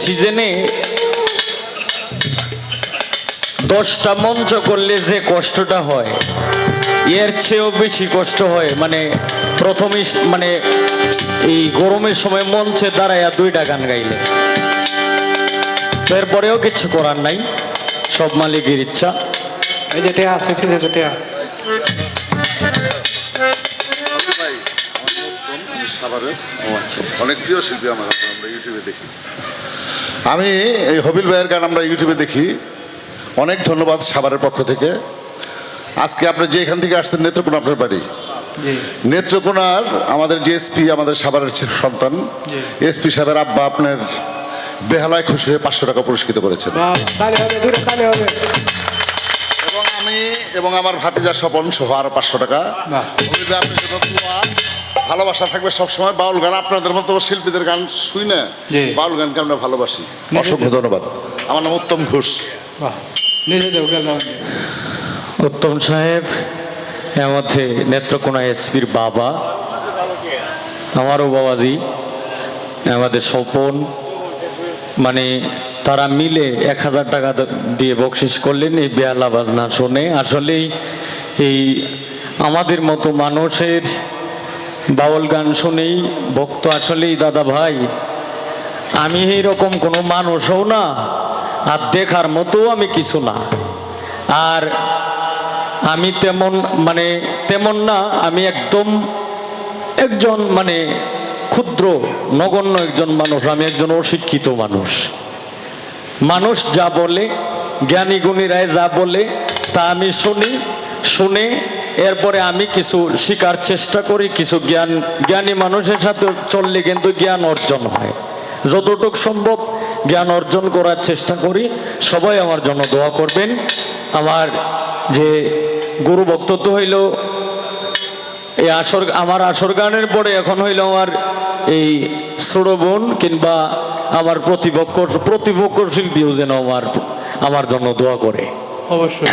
সিজনে দশটা মঞ্চ করলে যে কষ্টটা হয়, এর চেয়েও বেশি কষ্ট হয় মানে প্রথমে মানে এই গরমের সময় মঞ্চে দাঁড়াইয়া দুইটা গান গাইলে। এরপরেও কিছু করার নাই, সব মালিকের ইচ্ছা। আছে সাভারের ও আচ্ছা অনেক প্রিয় শিল্পী আমার আমরা ইউটিউবে দেখি। আমি এই হবিল ভাইয়ের গান আমরা ইউটিউবে দেখি। অনেক ধন্যবাদ সাভারের পক্ষ থেকে। আজকে আপনি যে এখান থেকে আসছেন নেত্রকোনা আপনার বাড়ি? নেত্রকোনার আমাদের যে এসপি আমাদের সাভারের সন্তান। জি। এসপি সাহেবের আব্বা আপনার বেহালায় খুশি হয়ে পাঁচশো টাকা পুরস্কৃত করেছেন। এবং আমি এবং আমার ভাতিজা স্বপন সহ আরও পাঁচশো টাকা। আপনার জন্য ভালোবাসা থাকবে সবসময়। বাউল গান আপনাদের মতো শিল্পীদের গান শুই না জি। বাউল গানকে আমরা ভালোবাসি। অসংখ্য ধন্যবাদ। আমার নাম উত্তম ঘোষ। উত্তম সাহেব এর মধ্যে নেত্রকোনা এসপির বাবা আমারও বাবাজি আমাদের স্বপন মানে তারা মিলে এক হাজার টাকা দিয়ে বকশিস করলেন এই বেহালা বাজনা শুনে। আসলেই এই আমাদের মতো মানুষের বাউল গান শুনেই ভক্ত আসলেই, দাদা ভাই, আমি এইরকম কোনো মানুষও না আর দেখার মতো আমি কিছু না। আর আমি তেমন মানে তেমন না, আমি একদম একজন মানে ক্ষুদ্র, নগণ্য একজন মানুষ, আমি একজন অশিক্ষিত মানুষ। মানুষ যা বলে জ্ঞানী গুণীরায় যা বলে, তা আমি শুনি, শুনে এরপরে আমি কিছু শেখার চেষ্টা করি, কিছু জ্ঞান, জ্ঞানী মানুষের সাথে চললে কিন্তু জ্ঞান অর্জন হয়। যতটুক সম্ভব জ্ঞান অর্জন করার চেষ্টা করি। সবাই আমার জন্য দোয়া করবেন। আমার যে গুরু বক্তব্য হইল, এই আসর, আমার আসর গানের পরে এখন হইল আমার এই বোন কিংবা আমার প্রতিপক্ষ প্রতিপক্ষ শিল্পীও যেন আমার আমার জন্য দোয়া করে। অবশ্যই।